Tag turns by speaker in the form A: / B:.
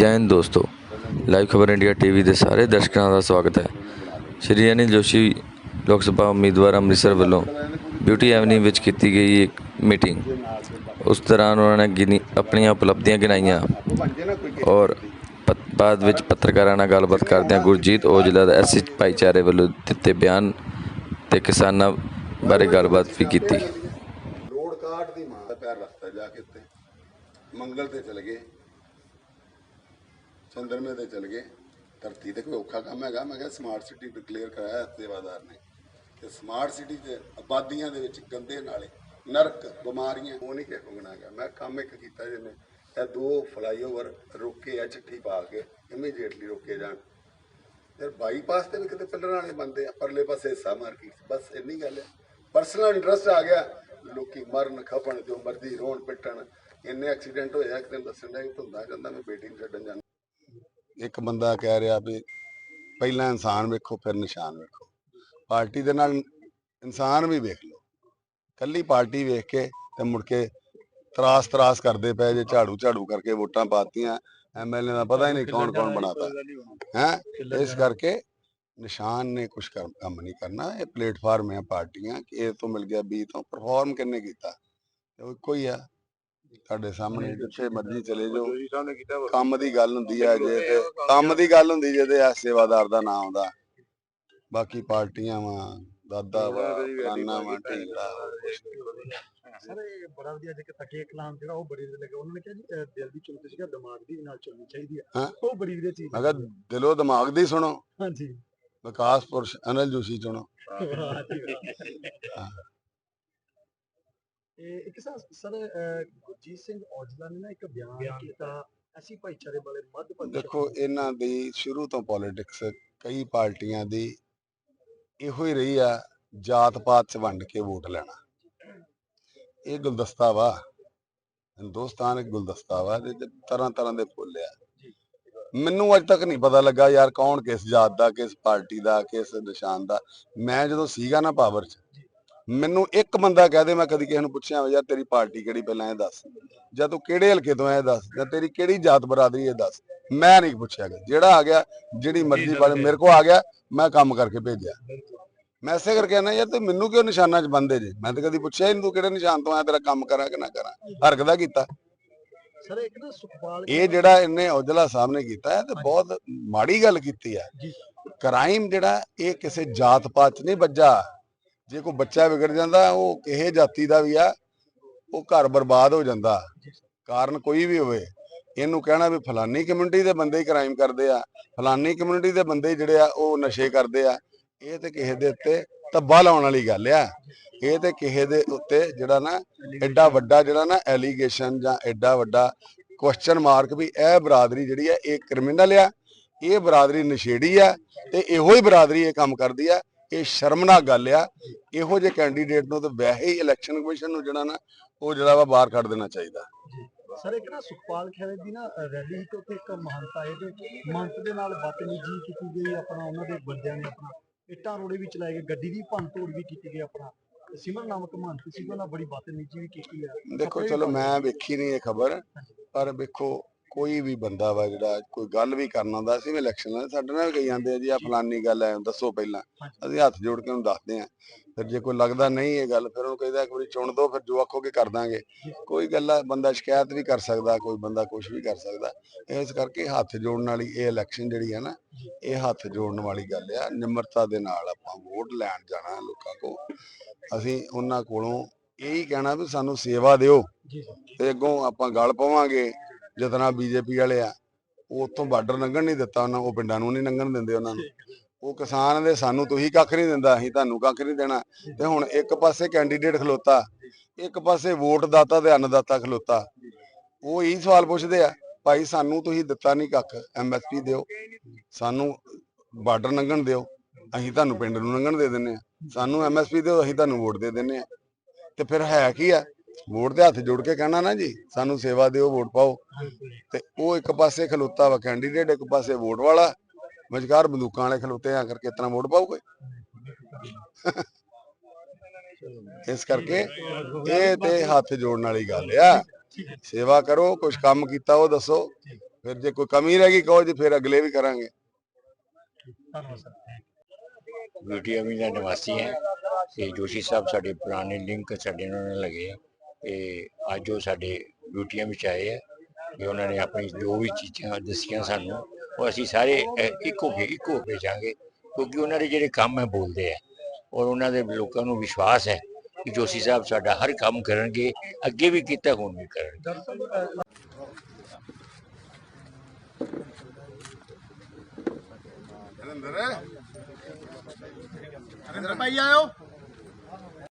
A: ਜੈ ਹਿੰਦ ਦੋਸਤੋ। ਲਾਈਵ ਖਬਰ ਇੰਡੀਆ ਟੀਵੀ ਦੇ ਸਾਰੇ ਦਰਸ਼ਕਾਂ ਦਾ ਸਵਾਗਤ ਹੈ। ਸ਼੍ਰੀ ਅਨਿਲ ਜੋਸ਼ੀ ਲੋਕ ਸਭਾ ਉਮੀਦਵਾਰ ਅੰਮ੍ਰਿਤਸਰ ਵੱਲੋਂ ਬਿਊਟੀ ਐਵਨਿਊ ਵਿੱਚ ਕੀਤੀ ਗਈ ਇੱਕ ਮੀਟਿੰਗ ਉਸ ਦੌਰਾਨ ਉਹਨਾਂ ਨੇ ਗਿਣੀ ਆਪਣੀਆਂ ਉਪਲਬਧੀਆਂ ਗਿਣਾਈਆਂ ਔਰ ਬਾਅਦ ਵਿੱਚ ਪੱਤਰਕਾਰਾਂ ਨਾਲ ਗੱਲਬਾਤ ਕਰਦਿਆਂ ਗੁਰਜੀਤ ਔਜਲਾ ਦਾ ਐਸਸੀ ਭਾਈਚਾਰੇ ਵੱਲੋਂ ਦਿੱਤੇ ਬਿਆਨ ਤੇ ਕਿਸਾਨਾਂ ਬਾਰੇ ਗੱਲਬਾਤ ਵੀ ਕੀਤੀ।
B: ਰੋਡ ਕਾਟ ਦੀ ਮਾਂ ਦਾ ਪੈਰ ਰੱਖਤਾ ਜਾ ਕੇ ਉੱਤੇ। ਮੰਗਲ ਤੇ ਚਲ ਗਏ। ਚੰਦਰਮੇ ਤੇ ਚਲ ਗਏ। ਧਰਤੀ ਤੇ ਕੋਈ ਔਖਾ ਕੰਮ ਹੈਗਾ। ਮੈਂ ਕਿਹਾ ਸਮਾਰਟ ਸਿਟੀ ਡਿਕਲੇਅਰ ਕਰਾਇਆ ਸੇਵਾਦਾਰ ਨੇ। ਤੇ ਸਮਾਰਟ ਸਿਟੀ ਤੇ ਆਬਾਦੀਆਂ ਦੇ ਵਿੱਚ ਗੰਦੇ ਨਾਲੇ, ਨਰਕ, ਬਿਮਾਰੀਆਂ, ਉਹ ਨਹੀਂ ਕਿਸੇ ਮੰਗਣਾ ਗਿਆ ਮੈਂ ਕੰਮ ਇੱਕ ਕੀਤਾ ਜਿਹਨੇ ਇਹ ਦੋ ਫਲਾਈਓਵਰ ਰੋਕੇ ਆ, ਚਿੱਠੀ ਪਾ ਕੇ ਇਮੀਡੀਏਟਲੀ ਰੋਕੇ ਜਾਣ। ਯਾਰ ਬਾਈਪਾਸ ਤੇ ਵੀ ਕਿਤੇ ਪਿੱਲਰਾਂ ਵਾਲੇ ਬੰਦੇ ਆ, ਪਰਲੇ ਪਾਸੇ ਹਿੱਸਾ ਮਾਰਕੀਟ ਬਸ ਇੰਨੀ ਗੱਲ ਹੈ। ਪਰਸਨਲ ਇੰਟਰਸਟ ਆ ਗਿਆ। ਲੋਕੀ ਮਰਨ, ਖਪਣ, ਜੋ ਮਰਜ਼ੀ ਰੋਣ ਪਿੱਟਣ ਇੰਨੇ ਐਕਸੀਡੈਂਟ ਹੋਇਆ ਇੱਕ ਦਿਨ ਦੱਸਣ ਦਾ ਧੁੰਦਾ ਕਹਿੰਦਾ ਮੈਂ ਬੇਟੀ ਨੂੰ ਛੱਡਣ ਜਾਣਾ। ਇੱਕ ਬੰਦਾ ਕਹਿ ਰਿਹਾ ਵੀ ਪਹਿਲਾਂ ਇਨਸਾਨ ਵੇਖੋ ਫਿਰ ਨਿਸ਼ਾਨ ਵੇਖੋ। ਪਾਰਟੀ ਦੇ ਨਾਲ ਇਨਸਾਨ ਵੀ ਵੇਖ ਲਓ। ਕੱਲੀ ਪਾਰਟੀ ਵੇਖ ਕੇ ਤੇ ਮੁੜ ਕੇ ਤਰਾਸ ਤਰਾਸ ਕਰਦੇ ਪਏ ਜੇ ਝਾੜੂ ਝਾੜੂ ਕਰਕੇ ਵੋਟਾਂ ਪਾਤੀਆਂ। ਐਮਐਲਏ ਦਾ ਪਤਾ ਹੀ ਨਹੀਂ ਕੌਣ ਕੌਣ ਬਣਾਤਾ। ਹੈ? ਇਸ ਕਰਕੇ ਨਿਸ਼ਾਨ ਨੇ ਕੁਝ ਕੰਮ ਨਹੀਂ ਕਰਨਾ। ਇਹ ਪਲੇਟਫਾਰਮ ਹੈ ਪਾਰਟੀਆਂ ਕਿ ਇਹ ਤੋਂ ਮਿਲ ਗਿਆ ਬੀ ਤੋਂ ਪਰਫਾਰਮ ਕਿੰਨੇ ਕੀਤਾ? ਹੀ ਆ। ਤੁਹਾਡੇ ਸਾਹਮਣੇ ਜਿੱਥੇ ਮਰਜ਼ੀ ਚਲੇ ਜਾਓ। ਕੰਮ ਦੀ ਗੱਲ ਹੁੰਦੀ ਹੈ ਜੇ ਤੇ ਕੰਮ ਦੀ ਗੱਲ ਹੁੰਦੀ ਜੇ ਤੇ ਆ ਸੇਵਾਦਾਰ ਦਾ ਨਾਮ ਆਉਂਦਾ। ਬਾਕੀ ਪਾਰਟੀਆਂ ਵਾ ਦਾਦਾ ਵਾ ਫਲਾਨਾ ਵਾ ਵਾ
C: ਸਰ ਇਹ ਬੜਾ ਵਧੀਆ ਜਿਹਾ ਤਕੇ ਕਲਾਮ ਜਿਹੜਾ ਉਹ ਬੜੀ ਲੱਗਾ ਉਹਨਾਂ ਨੇ ਕਿਹਾ ਜੀ ਦਿਲ ਦੀ ਚੁਣਤੀ ਸੀਗਾ ਦਿਮਾਗ ਦੀ ਵੀ ਨਾਲ ਚੱਲਣੀ ਚਾਹੀਦੀ ਆ।
B: ਹਾਂ।
C: ਉਹ ਬੜੀ ਵਧੀਆ ਚੀਜ਼
B: ਮੈਂ ਕਿਹਾ ਦਿਲੋਂ ਦਿਮਾਗ ਦੀ ਸੁਣੋ।
C: ਹਾਂਜੀ।
B: ਵਿਕਾਸ ਪੁਰਸ਼ ਅਨਿਲ ਜੋਸ਼ੀ ਚੁਣੋ।
C: ਵਾਹ ਜੀ। ਇਹ ਇੱਕ ਸਰ ਸਰ ਗੁਰਜੀਤ ਸਿੰਘ ਔਜਲਾ ਨੇ ਨਾ ਇੱਕ ਬਿਆਨ ਕੀਤਾ ਅਸੀਂ ਭਾਈਚਾਰੇ ਵਾਲੇ ਮੱਧ ਪ੍ਰਦੇਸ਼
B: ਦੇਖੋ ਇਹਨਾਂ ਦੀ ਸ਼ੁਰੂ ਤੋਂ ਪੋਲਿਟਿਕਸ ਕਈ ਪਾਰਟੀਆਂ ਦੀ ਇਹੋ ਹੀ ਰਹੀ ਆ ਜਾਤ ਪਾਤ ਚ ਵੰਡ ਕੇ ਵੋਟ ਲੈਣਾ। ਇਹ ਗੁਲਦਸਤਾ ਵਾ। ਹਿੰਦੁਸਤਾਨ ਇੱਕ ਗੁਲਦਸਤਾ ਵਾ ਇਹਦੇ ਚ ਤਰ੍ਹਾਂ ਤਰ੍ਹਾਂ ਦੇ ਫੁੱਲ ਆ। ਮੈਨੂੰ ਅੱਜ ਤੱਕ ਨਹੀਂ ਪਤਾ ਲੱਗਾ ਯਾਰ ਕੌਣ ਕਿਸ ਜਾਤ ਦਾ ਕਿਸ ਪਾਰਟੀ ਦਾ ਕਿਸ ਨਿਸ਼ਾਨ ਦਾ। ਮੈਂ ਜਦੋਂ ਸੀਗਾ ਨਾ ਪਾਵਰ 'ਚ ਮੈਨੂੰ ਇੱਕ ਬੰਦਾ ਕਹਿ ਦੇ ਮੈਂ ਕਦੀ ਕਿਸੇ ਨੂੰ ਪੁੱਛਿਆ ਯਾਰ ਤੇਰੀ ਪਾਰਟੀ ਕਿਹੜੀ ਪਹਿਲਾਂ ਇਹ ਦੱਸ। ਜਾਂ ਤੂੰ ਕਿਹੜੇ ਹਲਕੇ ਤੋਂ ਆਇਆ ਦੱਸ ਜਾਂ ਤੇਰੀ ਕਿਹੜੀ ਜਾਤ ਬਰਾਦਰੀ ਇਹ ਦੱਸ। ਮੈਂ ਨਹੀਂ ਪੁੱਛਿਆ ਗਿਆ ਜਿਹੜਾ ਆ ਗਿਆ ਜਿਹੜੀ ਮਰਜ਼ੀ ਵਾਲੇ ਮੇਰੇ ਕੋ ਆ ਗਿਆ ਮੈਂ ਕੰਮ ਕਰਕੇ ਭੇਜਿਆ। ਮੈਂ ਐਸੇ ਕਰਕੇ ਆਣਾ ਯਾਰ ਤੇ ਮੈਨੂੰ ਕਿਉਂ ਨਿਸ਼ਾਨਾਂ 'ਚ ਬੰਦੇ ਜੇ? ਮੈਂ ਤਾਂ ਕਦੀ ਪੁੱਛਿਆ ਹੀ ਨਹੀਂ ਤੂੰ ਕਿਹੜੇ ਨਿਸ਼ਾਨ ਤੋਂ ਆਇਆ ਤੇਰਾ ਕੰਮ ਕਰਾਂ ਕਿ ਨਾ ਕਰਾਂ? ਹਰਕਦਾ ਕੀਤਾ।
C: ਸਰ ਇੱਕ ਨਾ ਸੁਖਪਾਲ
B: ਇਹ ਜਿਹੜਾ ਇਹਨੇ ਔਜਲਾ ਸਾਹਿਬ ਨੇ ਕੀਤਾ ਹੈ ਤੇ ਬਹੁਤ ਮਾੜੀ ਗੱਲ ਕੀਤੀ ਹੈ।
C: ਜੀ।
B: ਕ੍ਰਾਈਮ ਜਿਹੜਾ ਇਹ ਕਿਸੇ ਜਾਤ ਪਾਤ 'ਚ ਨਹੀਂ ਵੱਜਾ। ਜੇ ਕੋਈ ਬੱਚਾ ਵਿਗੜ ਜਾਂਦਾ, ਉਹ ਕਿਸੇ ਜਾਤੀ ਦਾ ਵੀ ਆ, ਉਹ ਘਰ ਬਰਬਾਦ ਹੋ ਜਾਂਦਾ। ਕਾਰਨ ਕੋਈ ਵੀ ਹੋਵੇ, ਇਹਨੂੰ ਕਹਿਣਾ ਵੀ ਫਲਾਨੀ ਕਮਿਊਨਿਟੀ ਦੇ ਬੰਦੇ ਹੀ ਕ੍ਰਾਈਮ ਕਰਦੇ ਆ, ਫਲਾਨੀ ਕਮਿਊਨਿਟੀ ਦੇ ਬੰਦੇ ਜਿਹੜੇ ਆ, ਉਹ ਨਸ਼ੇ ਕਰਦੇ ਆ। ਇਹ ਤੇ ਕਿਸੇ ਦੇ ਉੱਤੇ ਧੱਬਾ ਲਾਉਣ ਵਾਲੀ ਗੱਲ ਆ। ਇਹ ਤੇ ਕਿਸੇ ਦੇ ਉੱਤੇ ਜਿਹੜਾ ਨਾ, ਐਡਾ ਵੱਡਾ ਜਿਹੜਾ ਨਾ ਐਲੀਗੇਸ਼ਨ ਜਾਂ ਐਡਾ ਵੱਡਾ ਕੁਐਸਚਨ ਮਾਰਕ ਵੀ ਇਹ ਬਰਾਦਰੀ ਜਿਹੜੀ ਆ, ਇਹ ਕ੍ਰਿਮੀਨਲ ਆ। ਇਹ ਬਰਾਦਰੀ ਨਸ਼ੇੜੀ ਆ ਤੇ ਇਹੋ ਹੀ ਬਰਾਦਰੀ ਇਹ ਕੰਮ ਕਰਦੀ ਆ। ਇਹ ਸ਼ਰਮਨਾਕ ਗੱਲ ਆ। ਇਹੋ ਜਿਹੇ ਕੈਂਡੀਡੇਟ ਨੂੰ ਤਾਂ ਵੈਸੇ ਹੀ ਇਲੈਕਸ਼ਨ ਕਮਿਸ਼ਨ ਨੂੰ ਜਿਹੜਾ ਨਾ ਉਹ ਜਿਹੜਾ ਵਾ ਬਾਹਰ ਕੱਢ ਦੇਣਾ ਚਾਹੀਦਾ।
C: ਸਰ ਇੱਕ ਨਾ ਸੁਖਪਾਲ ਖਹਿਰੇ ਦੀ ਨਾ ਰੈਲੀ ਤੋਂ ਤੇ ਇੱਕ ਮਹੰਤ ਆਏ ਤੇ ਮਹੰਤ ਦੇ ਨਾਲ ਬਦਤਮੀਜ਼ੀ ਕੀਤੀ ਗਈ ਆਪਣਾ ਉਹਨਾਂ ਦੇ ਬੰਦਿਆਂ ਨੇ ਆਪਣਾ ਇੱਟਾਂ ਰੋੜੇ ਵੀ ਚਲਾਏ ਗਏ ਗੱਡੀ ਦੀ ਭੰਨ ਤੋੜ ਵੀ ਕੀਤੀ ਗਈ ਆਪਣਾ। ਸਿਮਰ ਨਾਮਕ ਮਹੰਤ ਸੀ ਉਹਨਾਂ ਬੜੀ ਬਦਤਮੀਜ਼ੀ ਵੀ ਕੀਤੀ ਆ।
B: ਦੇਖੋ ਚਲੋ ਮੈਂ ਵੇਖੀ ਨਹੀਂ ਇਹ ਖਬਰ ਪਰ ਵੇਖੋ ਕੋਈ ਵੀ ਬੰਦਾ ਵਾ ਜਿਹੜਾ ਕੋਈ ਗੱਲ ਵੀ ਕਰਨਾ ਹੁੰਦਾ ਅਸੀਂ ਵੀ ਇਲੈਕਸ਼ਨ ਨਾਲ ਸਾਡੇ ਨਾਲ ਵੀ ਕਹੀ ਜਾਂਦੇ ਆ ਜੀ ਆ ਫਲਾਨੀ ਗੱਲ ਹੈ ਦੱਸੋ ਪਹਿਲਾਂ। ਅਸੀਂ ਹੱਥ ਜੋੜ ਕੇ ਉਹਨੂੰ ਦੱਸਦੇ ਆ। ਫਿਰ ਜੇ ਕੋਈ ਲੱਗਦਾ ਨਹੀਂ ਇਹ ਗੱਲ ਫਿਰ ਉਹਨੂੰ ਕਹਿੰਦਾ ਇੱਕ ਵਾਰੀ ਚੁਣ ਦੋ ਫਿਰ ਜੋ ਆਖੋਗੇ ਕਰ ਦਾਂਗੇ। ਕੋਈ ਗੱਲ ਆ ਬੰਦਾ ਸ਼ਿਕਾਇਤ ਵੀ ਕਰ ਸਕਦਾ ਕੋਈ ਬੰਦਾ ਕੁਝ ਵੀ ਕਰ ਸਕਦਾ। ਇਸ ਕਰਕੇ ਹੱਥ ਜੋੜਨ ਵਾਲੀ ਇਹ ਇਲੈਕਸ਼ਨ ਜਿਹੜੀ ਹੈ ਨਾ ਇਹ ਹੱਥ ਜੋੜਨ ਵਾਲੀ ਗੱਲ ਆ। ਨਿਮਰਤਾ ਦੇ ਨਾਲ ਆਪਾਂ ਵੋਟ ਲੈਣ ਜਾਣਾ ਲੋਕਾਂ ਕੋ ਅਸੀਂ ਉਹਨਾਂ ਕੋਲੋਂ ਇਹੀ ਕਹਿਣਾ ਵੀ ਸਾਨੂੰ ਸੇਵਾ ਦਿਓ। ਤੇ ਅੱਗੋਂ ਆਪਾਂ ਗੱਲ ਪਾਵਾਂਗੇ। ਜਿਤਨਾ ਬੀਜੇਪੀ ਵਾਲੇ ਆ ਉਹ ਉੱਥੋਂ ਬਾਰਡਰ ਲੰਘਣ ਨਹੀਂ ਦਿੱਤਾ ਉਹਨਾਂ ਉਹ ਪਿੰਡਾਂ ਨੂੰ ਨਹੀਂ ਲੰਘਣ ਦਿੰਦੇ ਉਹਨਾਂ ਨੂੰ। ਉਹ ਕਿਸਾਨ ਦੇ ਸਾਨੂੰ ਤੁਸੀਂ ਕੱਖ ਨਹੀਂ ਦਿੰਦਾ ਅਸੀਂ ਤੁਹਾਨੂੰ ਕੱਖ ਨਹੀਂ ਦੇਣਾ। ਤੇ ਹੁਣ ਇੱਕ ਪਾਸੇ ਕੈਂਡੀਡੇਟ ਖਲੋਤਾ ਇੱਕ ਪਾਸੇ ਵੋਟ ਦਾਤਾ ਤੇ ਅੰਨਦਾਤਾ ਖਲੋਤਾ। ਉਹ ਇਹੀ ਸਵਾਲ ਪੁੱਛਦੇ ਆ ਭਾਈ ਸਾਨੂੰ ਤੁਸੀਂ ਦਿੱਤਾ ਨਹੀਂ ਕੱਖ ਐਮਐਸਪੀ ਦਿਓ। ਸਾਨੂੰ ਬਾਰਡਰ ਲੰਘਣ ਦਿਓ ਅਸੀਂ ਤੁਹਾਨੂੰ ਪਿੰਡ ਨੂੰ ਲੰਘਣ ਦੇ ਦਿੰਨੇ ਆ। ਸਾਨੂੰ ਐਮਐਸਪੀ ਦਿਓ ਅਸੀਂ ਤੁਹਾਨੂੰ ਵੋਟ ਦੇ ਦਿੰਨੇ ਆ। ਤੇ ਫਿਰ ਹੈ ਕੀ ਆ? ਵੋਟ ਦੇ ਹੱਥ ਜੋੜ ਕੇ ਕਹਿਣਾ ਨਾ ਜੀ ਸਾਨੂੰ ਸੇਵਾ ਦਿਓ ਵੋਟ ਪਾਓ। ਤੇ ਉਹ ਇੱਕ ਪਾਸੇ ਖਲੋਤਾ ਵਾ ਕੈਂਡੀਡੇਟ ਇੱਕ ਪਾਸੇ ਵੋਟ ਵਾਲਾ। ਵਿਚਕਾਰ ਬੰਦੂਕਾਂ ਵਾਲੇ ਖਲੋਤੇ ਆ ਕਰਕੇ ਇਤਨਾ ਵੋਟ ਪਾਓ ਕੋਈ ਇਸ ਕਰਕੇ ਇਹ ਤੇ ਹੱਥ ਜੋੜਨ ਵਾਲੀ ਗੱਲ ਆ। ਸੇਵਾ ਕਰੋ ਕੁਝ ਕੰਮ ਕੀਤਾ ਉਹ ਦੱਸੋ। ਫਿਰ ਜੇ ਕੋਈ ਕਮੀ ਰਹਿ ਗਈ ਕਹੋ ਜੀ ਫਿਰ ਅਗਲੇ ਵੀ ਕਰਾਂਗੇ।
C: ਧੰਨਵਾਦ ਸਰ
D: ਬਿਊਟੀ ਅਮੀ ਦਾ ਨਿਵਾਸੀ ਹੈ। ਤੇ ਜੋਸ਼ੀ ਸਾਹਿਬ ਸਾਡੇ ਪੁਰਾਣੇ ਲਿੰਕ ਸਾਡੇ ਨਾਲ ਲੱਗੇ ਆ। ਤੇ ਅੱਜ ਉਹ ਸਾਡੇ ਬਿਊਟੀਆਂ ਵਿੱਚ ਆਏ ਆ ਕਿ ਉਹਨਾਂ ਨੇ ਆਪਣੀ ਜੋ ਵੀ ਚੀਜ਼ਾਂ ਦੱਸੀਆਂ ਸਾਨੂੰ ਉਹ ਅਸੀਂ ਸਾਰੇ ਅਹ, ਇੱਕੋ ਇੱਕੋ ਭੇਜਾਂਗੇ ਕਿਉਂਕਿ ਉਹਨਾਂ ਦੇ ਜਿਹੜੇ ਕੰਮ ਹੈ ਬੋਲਦੇ ਆ ਔਰ ਉਹਨਾਂ ਦੇ ਲੋਕਾਂ ਨੂੰ ਵਿਸ਼ਵਾਸ ਹੈ ਕਿ ਜੋਸ਼ੀ ਸਾਹਿਬ ਸਾਡਾ ਹਰ ਕੰਮ ਕਰਨਗੇ ਅੱਗੇ ਵੀ ਕੀਤਾ ਹੁਣ ਵੀ ਕਰਨਗੇ।
C: ਦਰਅਸਲ
B: ਨਰਿੰਦਰ ਭਾਈ ਆਇਓ।